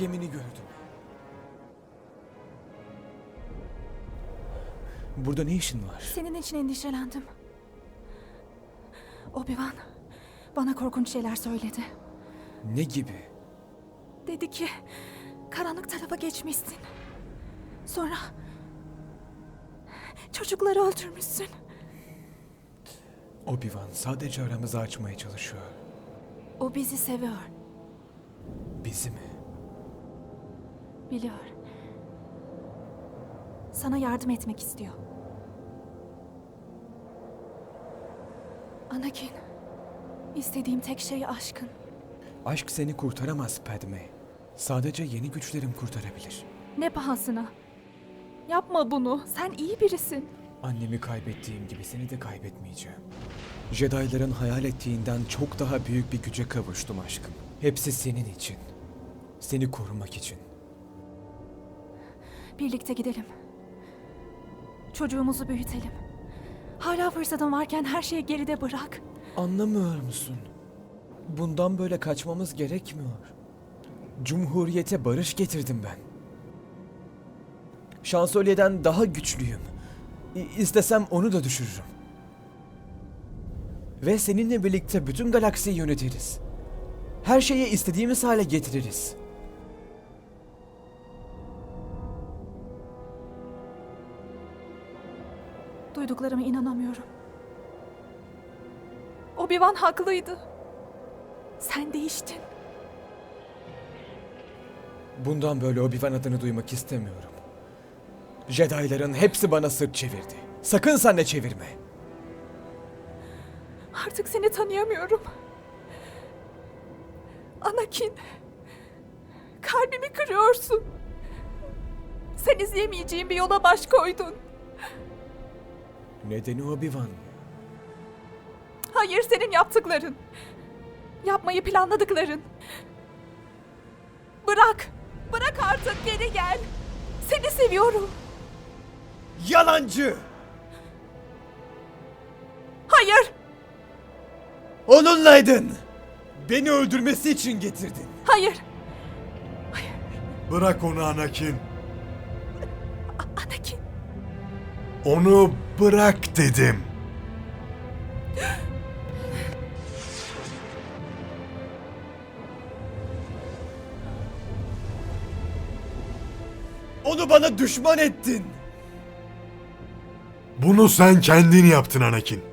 gemini gördüm. Burada ne işin var? Senin için endişelendim. Obi-Wan bana korkunç şeyler söyledi. Ne gibi? Dedi ki karanlık tarafa geçmişsin. Sonra çocukları öldürmüşsün. Obi-Wan sadece aramızı açmaya çalışıyor. O bizi seviyor, Bizi mi? Biliyor. Sana yardım etmek istiyor. Anakin, istediğim tek şey aşkın. Aşk seni kurtaramaz Padme. Sadece yeni güçlerim kurtarabilir. Ne pahasına? Yapma bunu. Sen iyi birisin. Annemi kaybettiğim gibi seni de kaybetmeyeceğim. Jedi'ların hayal ettiğinden çok daha büyük bir güce kavuştum aşkım. Hepsi senin için. Seni korumak için. Birlikte gidelim. Çocuğumuzu büyütelim. Hala fırsatın varken her şeyi geride bırak. Anlamıyor musun? Bundan böyle kaçmamız gerekmiyor. Cumhuriyete barış getirdim ben. Şansölyeden daha güçlüyüm. İ- İstesem onu da düşürürüm. Ve seninle birlikte bütün galaksiyi yönetiriz. Her şeyi istediğimiz hale getiririz. Duyduklarıma inanamıyorum. Obi-Wan haklıydı. Sen değiştin. Bundan böyle Obi-Wan adını duymak istemiyorum. Jedi'ların hepsi bana sırt çevirdi. Sakın sen de çevirme. Artık seni tanıyamıyorum. Anakin. Kalbimi kırıyorsun. Sen izleyemeyeceğim bir yola baş koydun. Nedeni Obi-Wan. Hayır senin yaptıkların. Yapmayı planladıkların. Bırak. Bırak artık geri gel. Seni seviyorum. Yalancı! Hayır. Onunlaydın. Beni öldürmesi için getirdin. Hayır. Bırak onu Anakin. Anakin. Onu bırak dedim. Onu bana düşman ettin. Bunu sen kendin yaptın Anakin.